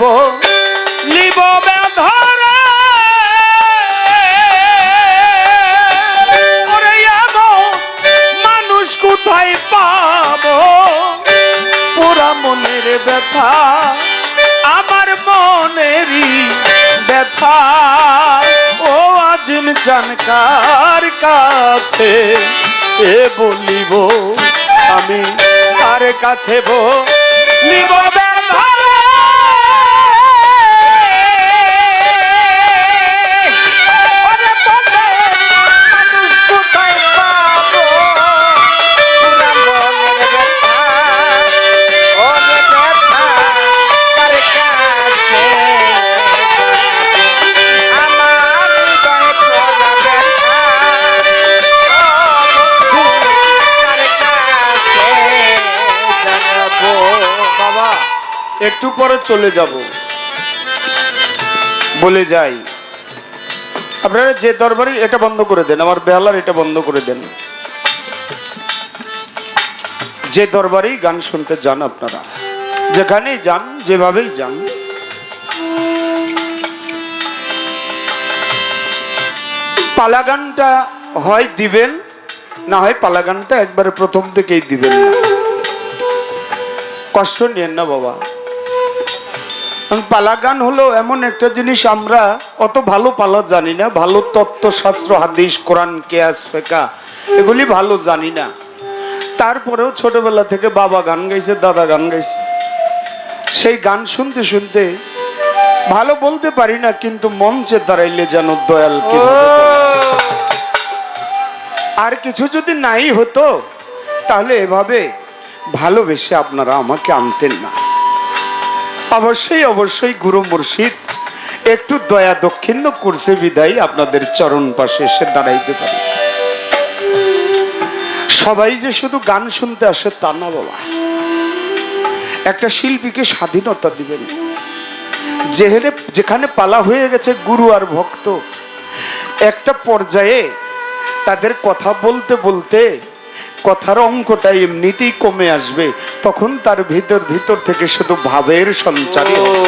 বলিব বেধরে ওরে মানুষ কোথায় পাবো? পুরা মনের ব্যথা, আমার মনেরই ব্যথা। ও আজিম জানকার কাছে এ বলিব? আমি কার কাছে বলিব ব্যথা একটু পরে চলে যাব। বলে যাই। আপনারা যে দরবারে, এটা বন্ধ করে দেন, আমার বেহালার এটা বন্ধ করে দেন। যে দরবারেই গান শুনতে যান আপনারা, যেখানেই যান, যেভাবেই যান। পালা গানটা হয় দিবেন, না হয় পালা গানটা একবারে প্রথম থেকেই দিবেন কষ্ট নিয়েন না বাবা। পালা গান হলো এমন একটা জিনিস, আমরা অত ভালো পালা জানি না, ভালো তত্ত্বশাস্ত্র, হাদিস, কোরআন, কেয়াস ফেকা এগুলি ভালো জানি না। তারপরেও ছোটবেলা থেকে বাবা গান গাইছে, দাদা গান গাইছে। সেই গান শুনতে শুনতে, ভালো বলতে পারি না, কিন্তু মঞ্চে দাঁড়াইলে যেন দয়াল আর কিছু যদি নাই হতো, তাহলে এভাবে ভালোবেসে আপনারা আমাকে আনতেন না। অবশ্যই অবশ্যই গুরু মুর্শিদ, একটু দয়া দক্ষিণ্য করছে বিদায় আপনাদের চরণ পাশে এসে দাঁড়াইতে পারি। সবাই যে শুধু গান শুনতে আসে তা না বাবা। একটা শিল্পীকে স্বাধীনতা দিবেন। যেখানে যেখানে পালা হয়ে গেছে গুরু আর ভক্ত, একটা পর্যায়ে তাদের কথা বলতে বলতে কথার অঙ্কটা এমনিতেই কমে আসবে। তখন তার ভিতর ভিতর থেকে শুধু ভাবের সঞ্চারই হবে।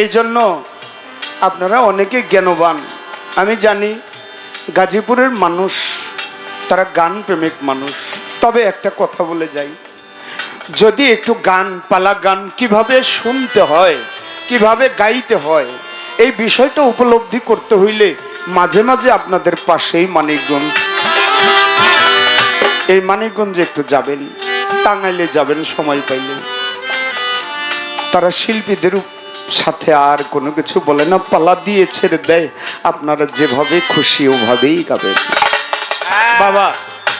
এই জন্য আপনারা অনেকে জ্ঞানবান। আমি জানি গাজীপুরের মানুষ, তারা গান প্রেমিক মানুষ। তবে একটা কথা বলে যাই, যদি একটু গান পালা গান কীভাবে শুনতে হয়, কীভাবে গাইতে হয়, এই বিষয়টা উপলব্ধি করতে হইলে মাঝে মাঝে আপনাদের পাশেই মানিকগঞ্জ। এই মানিকগঞ্জে একটু যাবেন, টাঙ্গাইলে যাবেন, সময় পাইলে। তারা শিল্পীদের সাথে আর কোনো কিছু বলে না, পালা দিয়ে ছেড়ে দেয়। আপনারা যেভাবে খুশি ওভাবেই গাবেন বাবা,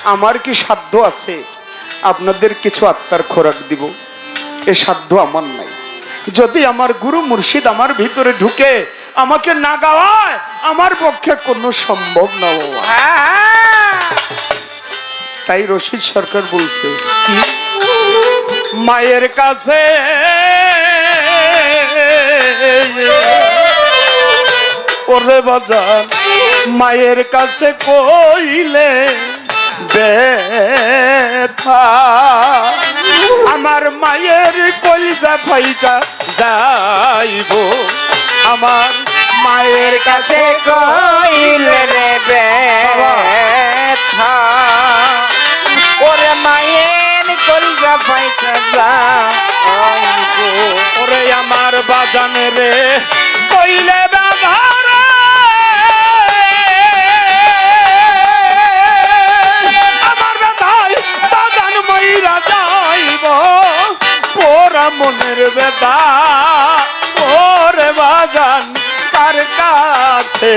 আমার কি সাধ্য আছে? আপনাদের কিছু আত্মার খোরাক দিব। এ সাধ্য আমার নাই। যদি আমার গুরু মুর্শিদ আমার ভিতরে ঢুকে আমাকে না গাওয়ায় আমার পক্ষে কোনো সম্ভব না তাই রশিদ সরকার বলছে, মায়ের কাছে ওরে বাজার মায়ের কাছে কইলে আমার মায়ের কলিজা ফাইটা যাইব, আমার মায়ের কাছে কইলে রে ব্যথা। ওরে মায়ের কলিজা যাইব ওরে আমার বাজানে রে, কইলে মনের বেদা কার কাছে,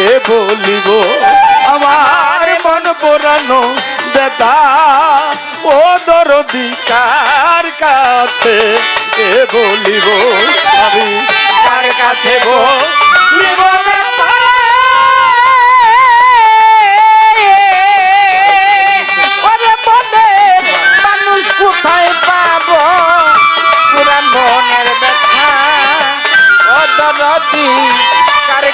এ বলিব, আমার মন পোড়ানো বেদা ও দরদি কার কাছে, এ বলিব, আমি কার কাছে বলিব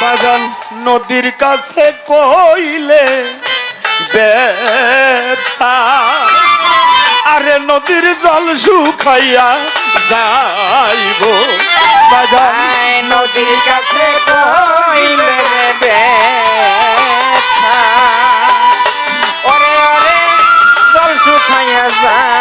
বাজান নদীর কাছে কইলে আরে নদীর জল শুকাইয়া যাইব বাজান। নদীর কাছে কইলে ব্যথা। ওরে ওরে, জল শুকাইয়া যাইবো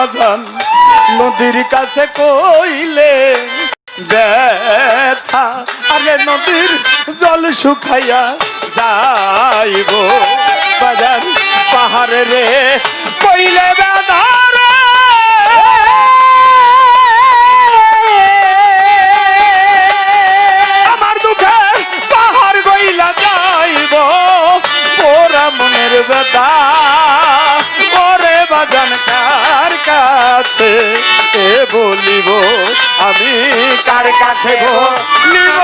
বাজান নদীর কাছে কইলে ব্যথা। আরে নদীর জল শুকাইয়া যাইব। বাজান পাহাড়ে কইলে ব্যথা। কাছে, এ বলিব, আমি কার কাছে গো নিব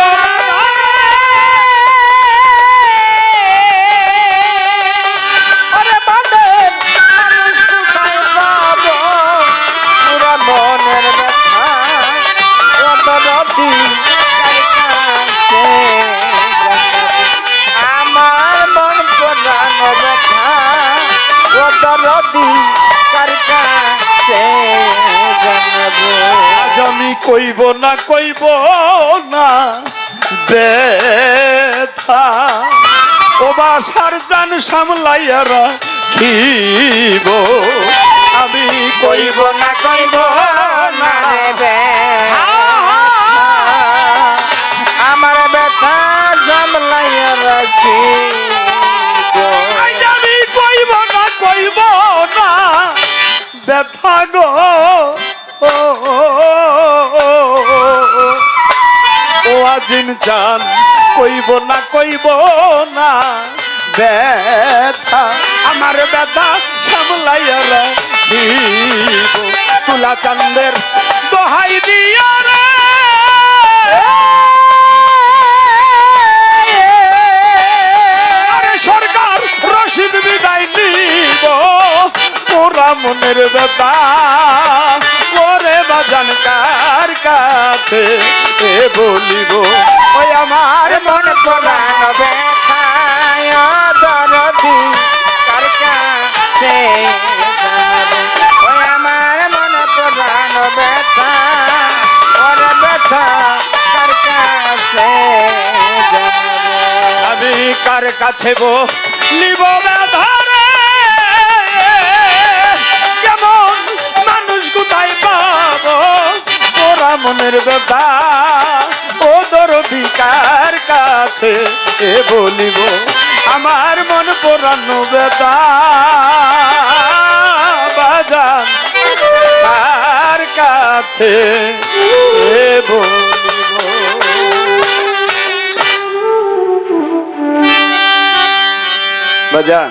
ও কার? আমার মন পুরানো ব্যথা ও দরদি আমি কইব না কইব না ব্যথা ও বাসার জান সামলাইয়ারা খিব আমি কইব না কইব না। আমার ব্যথা জমলাইয়া রাখি আমি কইব না কইব না ব্যথা গো। ও, ও আজিন চান কইব না কইব না। ব্যথা, আমার ব্যথা সামলাইয়া রাখিব তুলা চান্দের দোহাই দিয়া রে। সরকার, রশিদ বিদায় নিব। ওরা মনের ব্যথা, ওরে বাজান কাছে এ বলিব, ওই আমার মন পড়ান ব্যথায় দরদি কার কাছে? ওই আমার মন পড়ান ব্যথা ওর ব্যথা কার কাছে? আমি কার কাছে বো নিব মনের ব্যথা ও দরদিকার কাছে এ বলিব? আমার মন পোড়ানো ব্যথা বাজান, কার কাছে এ বলিব? বাজান